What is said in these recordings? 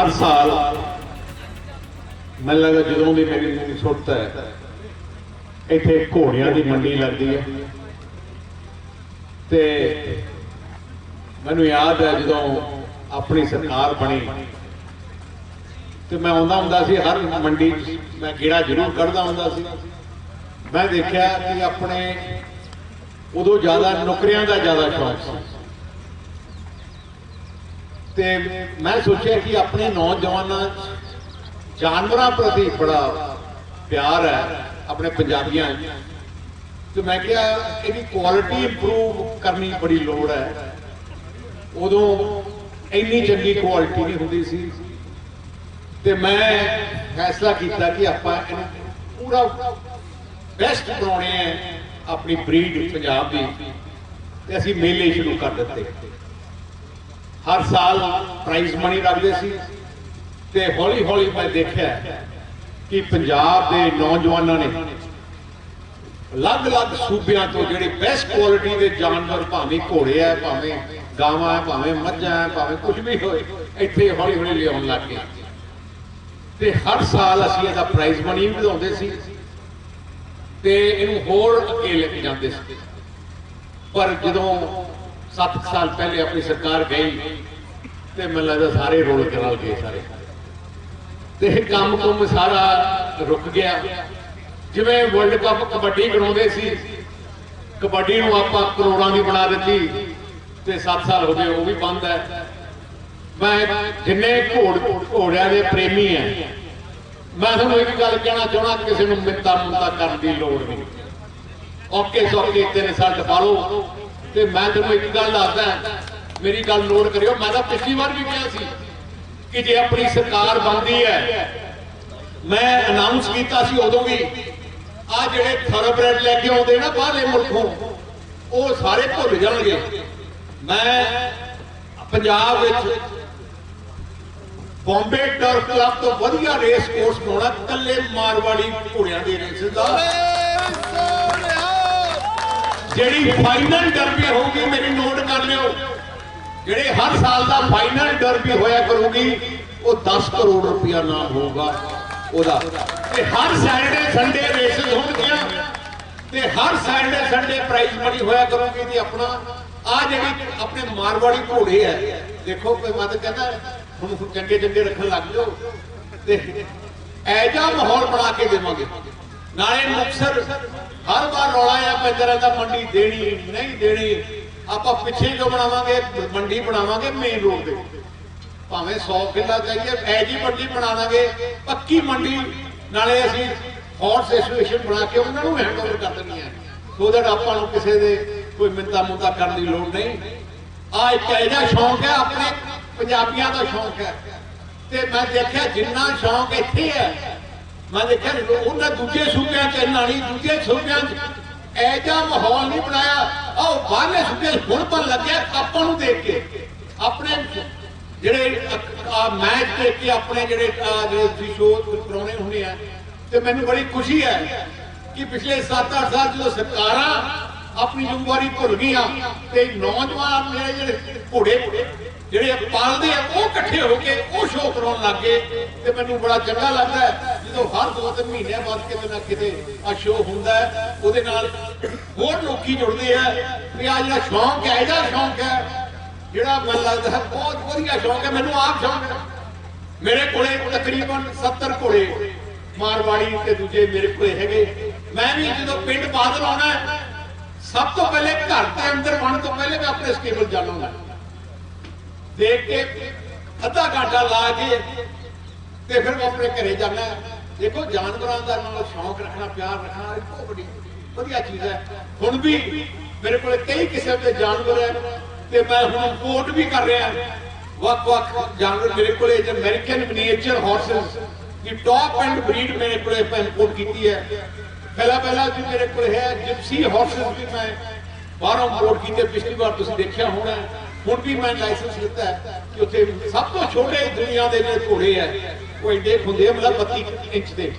ਹਰ ਸਾਲ ਮੈਨੂੰ ਲੱਗਦਾ ਜਦੋਂ ਵੀ ਮੇਰੀ ਮੂੰਹ ਸੁੱਟ ਹੈ, ਇੱਥੇ ਘੋੜਿਆਂ ਦੀ ਮੰਡੀ ਲੱਗਦੀ ਹੈ। ਤੇ ਮੈਨੂੰ ਯਾਦ ਹੈ ਜਦੋਂ ਆਪਣੀ ਸਰਕਾਰ ਬਣੀ। ਤੇ ਮੈਂ ਆਉਂਦਾ ਹੁੰਦਾ ਸੀ, ਹਰ ਮੰਡੀ ਮੈਂ ਗੇੜਾ ਜ਼ਰੂਰ ਕੱਢਦਾ ਹੁੰਦਾ ਸੀ। ਮੈਂ ਦੇਖਿਆ ਕਿ ਆਪਣੇ ਉਦੋਂ ਜ਼ਿਆਦਾ ਨੌਕਰੀਆਂ ਦਾ ਜ਼ਿਆਦਾ ਸ਼ੌਕ ਸੀ। ਤੇ ਮੈਂ ਸੋਚਿਆ ਕਿ ਆਪਣੇ ਨੌਜਵਾਨਾਂ 'ਚ ਜਾਨਵਰਾਂ ਪ੍ਰਤੀ ਬੜਾ ਪਿਆਰ ਹੈ, ਆਪਣੇ ਪੰਜਾਬੀਆਂ 'ਚ ਤੇ ਮੈਂ ਕਿਹਾ ਇਹਦੀ ਕੁਆਲਿਟੀ ਇੰਪਰੂਵ ਕਰਨੀ ਬੜੀ ਲੋੜ ਹੈ। ਉਦੋਂ ਇੰਨੀ ਚੰਗੀ ਕੁਆਲਿਟੀ ਨਹੀਂ ਹੁੰਦੀ ਸੀ। ਤੇ ਮੈਂ ਫੈਸਲਾ ਕੀਤਾ ਕਿ ਆਪਾਂ ਇਹਨੂੰ ਪੂਰਾ ਬੈਸਟ ਬਣਾਉਣੇ ਹੈ ਆਪਣੀ ਬਰੀਡ ਪੰਜਾਬ ਦੀ। ਤੇ ਅਸੀਂ ਮੇਲੇ ਸ਼ੁਰੂ ਕਰ ਦਿੱਤੇ। ਹਰ ਸਾਲ ਪ੍ਰਾਈਜ਼ ਮਨੀ ਰੱਖਦੇ ਸੀ। ਤੇ ਹੌਲੀ ਹੌਲੀ ਮੈਂ ਦੇਖਿਆ ਕਿ ਪੰਜਾਬ ਦੇ ਨੌਜਵਾਨਾਂ ਨੇ ਅਲੱਗ-ਅਲੱਗ ਸੂਬਿਆਂ ਤੋਂ ਜਿਹੜੇ ਬੈਸਟ ਕੁਆਲਿਟੀ ਦੇ ਜਾਨਵਰ ਭਾਵੇਂ ਘੋੜੇ ਆ, ਭਾਵੇਂ ਗਾਵਾਂ ਆ, ਭਾਵੇਂ ਮੱਝਾਂ ਆ, ਭਾਵੇਂ ਕੁਝ ਵੀ ਹੋਏ, ਇੱਥੇ ਹੌਲੀ ਹੌਲੀ ਲਿਆਉਣ ਲੱਗ ਗਏ। ਤੇ ਹਰ ਸਾਲ ਅਸੀਂ ਇਹਦਾ ਪ੍ਰਾਈਜ਼ ਮਨੀ ਵੀ ਵਧਾਉਂਦੇ ਸੀ ਤੇ ਇਹਨੂੰ ਹੋਰ ਅੱਗੇ ਲੈ ਕੇ ਜਾਂਦੇ ਸੀ। ਪਰ ਜਦੋਂ 7 ਸਾਲ ਪਹਿਲੇ ਆਪਣੀ ਸਰਕਾਰ ਗਈ ਤੇ ਮੈਨੂੰ ਲੱਗਦਾ ਸਾਰੇ ਰੋਲ ਕਰਾਲ ਗਏ ਸਾਰੇ। ਤੇ ਇਹ ਕੰਮ ਕੁਮ ਸਾਰਾ ਰੁਕ ਗਿਆ। ਜਿਵੇਂ ਵਰਲਡ ਕੱਪ ਕਬੱਡੀ ਕਰਾਉਂਦੇ ਸੀ, ਕਬੱਡੀ ਨੂੰ ਆਪਾਂ ਕਰੋੜਾਂ ਦੀ ਬਣਾ ਦਿੱਤੀ ਤੇ 7 ਸਾਲ ਹੋ ਗਏ, ਉਹ ਵੀ ਬੰਦ ਹੈ। ਮੈਂ ਜਿੰਨੇ ਘੋੜ ਘੋੜਿਆਂ ਦੇ ਪ੍ਰੇਮੀ ਆ, ਮੈਂ ਤੁਹਾਨੂੰ ਇੱਕ ਗੱਲ ਕਹਿਣਾ ਚਾਹਣਾ ਕਿਸੇ ਨੂੰ ਮਿੰਤਾ ਮੁੰਤਾ ਕਰਨ ਦੀ ਲੋੜ ਨਹੀਂ। ਓਕੇ ਸੋਕੇ ਤਿੰਨ ਸਾਲ ਪਾ ਲਓ। ਤੇ ਮੈਂ ਤੁਹਾਨੂੰ ਇੱਕ ਗੱਲ ਦੱਸਦਾ ਮੇਰੀ ਗੱਲ ਨੋਟ ਕਰਿਓ, ਮੈਂ ਤਾਂ ਪਿਛਲੀ ਵਾਰ ਵੀ ਕਿਹਾ ਸੀ ਕਿ ਜੇ ਆਪਣੀ ਸਰਕਾਰ ਬਣਦੀ ਹੈ, ਮੈਂ ਅਨਾਉਂਸ ਕੀਤਾ ਸੀ ਉਦੋਂ ਵੀ ਆ ਜਿਹੜੇ ਥਰਬਰੈਡ ਲੈ ਕੇ ਆਉਂਦੇ ਨਾ ਬਾਹਰਲੇ ਮੁਲਕੋਂ, ਉਹ ਸਾਰੇ ਭੁੱਲ ਜਾਣਗੇ। ਮੈਂ ਪੰਜਾਬ ਵਿੱਚ ਬੰਬੇ ਟਰਫ ਕਲੱਬ ਤੋਂ ਵਧੀਆ ਰੇਸ ਕੋਰਸ ਬਣਾਉਣਾ ਕੱਲੇ ਮਾਰਵਾੜੀ ਘੋੜਿਆਂ ਦੇ ਰੇਸ ਦਾ। ਜਿਹੜੀ ਫਾਈਨਲ ਡਰਬੀ ਹੋਊਗੀ, ਮੇਰੀ ਨੋਟ ਕਰ ਲਿਓ। ਜਿਹੜੇ ਹਰ ਸਾਲ ਦਾ ਫਾਈਨਲ ਡਰਬੀ ਹੋਇਆ ਕਰੂਗੀ, ਉਹ 10 ਕਰੋੜ ਰੁਪਇਆ ਨਾਮ ਹੋਊਗਾ ਉਹਦਾ। ਤੇ ਹਰ ਸੈਟਰਡੇ ਸੰਡੇ ਰੇਸਸ ਹੋਣਗੀਆਂ। ਤੇ ਹਰ ਸੈਟਰਡੇ ਸੰਡੇ ਪ੍ਰਾਈਜ਼ ਮਨੀ ਹੋਇਆ ਕਰੂਗੀ ਤੇ ਆਪਣਾ। ਆ ਜਿਹੜੀ ਆਪਣੇ ਮਾਰਵਾੜੀ ਘੋੜੇ ਆ ਦੇਖੋ ਕੋਈ ਮਤ ਕਹਿੰਦਾ, ਹੁਣ ਚੰਗੇ ਚੰਗੇ ਰੱਖਣ ਲੱਗ ਜਾਓ। ਤੇ ਐਜਾ ਮਾਹੌਲ ਬਣਾ ਕੇ ਦੇਵਾਂਗੇ। ਨਾਲੇ ਮੁਕਸਰ ਹਰ ਵਾਰ ਰੌਲਾ ਆ ਪੈਂਦਾ ਦਾ ਮੰਡੀ ਦੇਣੀ, ਨਹੀਂ ਦੇਣੀ। ਆਪਾਂ ਪਿੱਛੇ ਜੋ ਬਣਾਵਾਂਗੇ, ਮੰਡੀ ਬਣਾਵਾਂਗੇ ਮੇਨ ਰੋਡ ਤੇ। ਭਾਵੇਂ 100 ਕਿੱਲਾ ਚਾਹੀਏ ਐਜੀ ਮੰਡੀ ਬਣਾ ਪੱਕੀ ਮੰਡੀ। ਨਾਲੇ ਅਸੀਂ ਹਾਰਸ ਐਸੋਸੀਏਸ਼ਨ ਬਣਾ ਕੇ ਉਹਨਾਂ ਨੂੰ ਹੈਂਡਓਵਰ ਕਰ ਦੇਣੀ ਹੈ। ਸੋ ਦੈਟ ਆਪਾਂ ਨੂੰ ਕਿਸੇ ਦੇ ਕੋਈ ਮਿੰਤਾ ਮੁੰਤਾ ਕਰਨ ਦੀ ਲੋੜ ਨਹੀਂ। ਆ ਇੱਕ ਇਹਦਾ ਸ਼ੌਂਕ ਹੈ, ਆਪਣੇ ਪੰਜਾਬੀਆਂ ਦਾ ਸ਼ੌਂਕ ਹੈ। ਤੇ ਮੈਂ ਦੇਖਿਆ ਜਿੰਨਾ ਸ਼ੌਂਕ ਇੱਥੇ ਹੈ ਮੈਂ ਦੇਖਿਆ ਉਹਨਾਂ ਦੂਜੇ ਸੂਬਿਆਂ 'ਚ ਇੰਨਾ ਨਹੀਂ, ਦੂਜੇ ਸੂਬਿਆਂ 'ਚ ਐਜਾ ਮਾਹੌਲ ਨਹੀਂ ਬਣਾਇਆ। ਆਹ ਬਾਹਰਲੇ ਸੂਬਿਆਂ ਹੁਣ ਪਨ ਲੱਗਿਆ ਆਪਾਂ ਨੂੰ ਦੇਖ ਕੇ। ਆਪਣੇ ਜਿਹੜੇ ਮੈਚ ਦੇਖ ਕੇ ਆਪਣੇ ਜਿਹੜੇ ਜਿਹੜੇ ਸ਼ੋਅ ਕਰਾਉਣੇ ਹੁੰਦੇ ਆ, ਤੇ ਮੈਨੂੰ ਬੜੀ ਖੁਸ਼ੀ ਹੈ ਕਿ ਪਿਛਲੇ 7-8 ਸਾਲ ਜਦੋਂ ਸਰਕਾਰਾਂ ਆਪਣੀ ਜ਼ਿੰਮੇਵਾਰੀ ਭੁੱਲ ਗਈਆਂ ਤੇ ਨੌਜਵਾਨ ਜਿਹੜੇ ਜਿਹੜੇ ਘੋੜੇ, ਜਿਹੜੇ ਪਾਲਦੇ ਆ, ਉਹ ਇਕੱਠੇ ਹੋ ਕੇ ਉਹ ਸ਼ੋਅ ਕਰਾਉਣ ਲੱਗੇ ਤੇ ਮੈਨੂੰ ਬੜਾ ਚੰਗਾ ਲੱਗਦਾ ਹੈ। ਜਦੋਂ ਹਰ ਦੋ ਤਿੰਨ ਮਹੀਨਿਆਂ ਬਾਅਦ ਕਿਤੇ ਨਾ ਕਿਤੇ ਆ ਸ਼ੋਅ ਹੁੰਦਾ ਹੈ, ਉਹਦੇ ਨਾਲ ਹੋਰ ਲੋਕੀ ਜੁੜਦੇ ਆ ਵੀ ਆ ਜਿਹੜਾ ਸ਼ੌਂਕ ਹੈ, ਇਹਦਾ ਸ਼ੌਂਕ ਹੈ। ਜਿਹੜਾ ਮੈਨੂੰ ਲੱਗਦਾ ਹੈ ਬਹੁਤ ਵਧੀਆ ਸ਼ੌਂਕ ਹੈ, ਮੈਨੂੰ ਆਪ ਸ਼ੌਂਕ ਹੈ। ਮੇਰੇ ਕੋਲੇ ਤਕਰੀਬਨ 70 ਘੋੜੇ ਮਾਰਵਾੜੀ ਤੇ ਦੂਜੇ ਮੇਰੇ ਕੋਲੇ ਹੈਗੇ। ਮੈਂ ਵੀ ਜਦੋਂ ਪਿੰਡ ਬਾਦਲ ਆਉਣਾ ਸਭ ਤੋਂ ਪਹਿਲੇ ਘਰ ਦੇ ਅੰਦਰ ਵੜਨ ਤੋਂ ਪਹਿਲੇ ਮੈਂ ਆਪਣੇ ਸਟੇਬਲ ਜਾਣਾਂਗਾ। ਦੇਖ ਕੇ ਅੱਧਾ ਘੰਟਾ ਲਾ ਕੇ ਤੇ ਫਿਰ ਮੈਂ ਆਪਣੇ ਘਰੇ ਜਾਣਾ ਦੇਖੋ, ਜਾਨਵਰਾਂ ਦਾ ਨਾਲ ਸ਼ੌਂਕ ਰੱਖਣਾ, ਪਿਆਰ ਰੱਖਣਾ, ਇਹ ਬਹੁਤ ਵੱਡੀ ਵਧੀਆ ਚੀਜ਼ ਹੈ। ਹੁਣ ਵੀ ਮੇਰੇ ਕੋਲ ਕਈ ਕਿਸਮ ਦੇ ਜਾਨਵਰ ਹੈ ਤੇ ਮੈਂ ਹੁਣ ਇੰਪੋਰਟ ਵੀ ਕਰ ਰਿਹਾ ਵੱਖ ਵੱਖ ਜਾਨਵਰ ਮੇਰੇ ਕੋਲੇ ਜੇ ਅਮਰੀਕਨ ਮਿਨੀਏਚਰ ਹਾਰਸਸ ਦੀ ਟੌਪ ਐਂਡ ਬਰੀਡ ਮੇਰੇ ਕੋਲੇ ਇੰਪੋਰਟ ਕੀਤੀ ਹੈ। ਪਹਿਲਾ ਪਹਿਲਾ ਜੀ ਮੇਰੇ ਕੋਲ ਹੈ ਜਿਪਸੀ ਹਾਰਸਸ ਵੀ ਮੈਂ ਬਾਹਰੋਂ ਇੰਪੋਰਟ ਕੀਤੇ, ਪਿਛਲੀ ਵਾਰ ਤੁਸੀਂ ਦੇਖਿਆ ਹੋਣਾ ਹੁਣ ਵੀ ਮੈਂ ਲਾਇਸੈਂਸ ਲਿੱਤਾ ਕਿ ਉੱਥੇ ਸਭ ਤੋਂ ਛੋਟੇ ਦੁਨੀਆ ਦੇ ਜਿਹੜੇ ਘੋੜੇ ਆ ਉਹ ਐਡੇ ਹੁੰਦੇ ਮਤਲਬ 32 ਇੰਚ ਦੇ।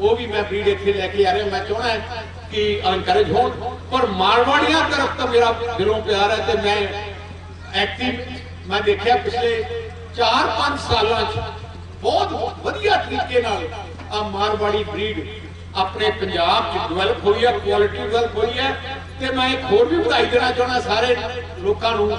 ਉਹ ਵੀ ਮੈਂ ਬਰੀਡ ਇੱਥੇ ਲੈ ਕੇ ਆ ਰਿਹਾ, ਮੈਂ ਚਾਹਣਾ ਹੈ ਕਿ ਅਨਕਰੇਜ ਹੋਣ। ਪਰ ਮਾਰਵਾੜੀਆਂ ਤਰਫ ਤਾਂ ਮੇਰਾ ਦਿਲੋਂ ਪਿਆਰ ਹੈ ਤੇ ਮੈਂ ਐਕਟਿਵ ਮੈਂ ਦੇਖਿਆ ਪਿਛਲੇ 4-5 ਸਾਲਾਂ 'ਚ ਬਹੁਤ ਵਧੀਆ ਤਰੀਕੇ ਨਾਲ ਆ ਮਾਰਵਾੜੀ ਬਰੀਡ ਆਪਣੇ ਪੰਜਾਬ 'ਚ ਡਿਵੈਲਪ ਹੋਈ ਹੈ ਕੁਆਲਿਟੀ ਡਿਵੈਲਪ ਹੋਈ ਹੈ ਤੇ ਮੈਂ ਇੱਕ ਹੋਰ ਵੀ ਵਧਾਈ ਦੇਣਾ ਚਾਹੁੰਦਾ ਸਾਰੇ ਲੋਕਾਂ ਨੂੰ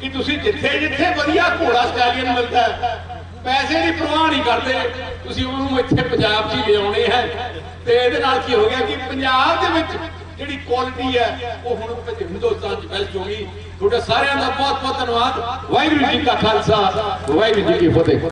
ਕਿ ਤੁਸੀਂ ਜਿੱਥੇ ਜਿੱਥੇ ਵਧੀਆ ਘੋੜਾ ਸਟਾਲੀਅਨ ਮਿਲਦਾ ਹੈ ਪੈਸੇ ਦੀ ਪਰਵਾਹ ਨਹੀਂ ਕਰਦੇ। ਤੁਸੀਂ ਉਹਨੂੰ ਇੱਥੇ ਪੰਜਾਬ 'ਚ ਹੀ ਲਿਆਉਣੇ ਹੈ। ਤੇ ਇਹਦੇ ਨਾਲ ਕੀ ਹੋ ਗਿਆ ਕਿ ਪੰਜਾਬ ਦੇ ਵਿੱਚ ਜਿਹੜੀ ਕੁਆਲਿਟੀ ਹੈ, ਉਹ ਹੁਣ ਹਿੰਦੁਸਤਾਨ 'ਚ ਫੈਲ ਹੋ ਗਈ ਤੁਹਾਡੇ ਸਾਰਿਆਂ ਦਾ ਬਹੁਤ ਬਹੁਤ ਧੰਨਵਾਦ। ਵਾਹਿਗੁਰੂ ਜੀ ਕਾ ਖਾਲਸਾ। ਵਾਹਿਗੁਰੂ ਜੀ ਕੀ ਫਤਿਹ।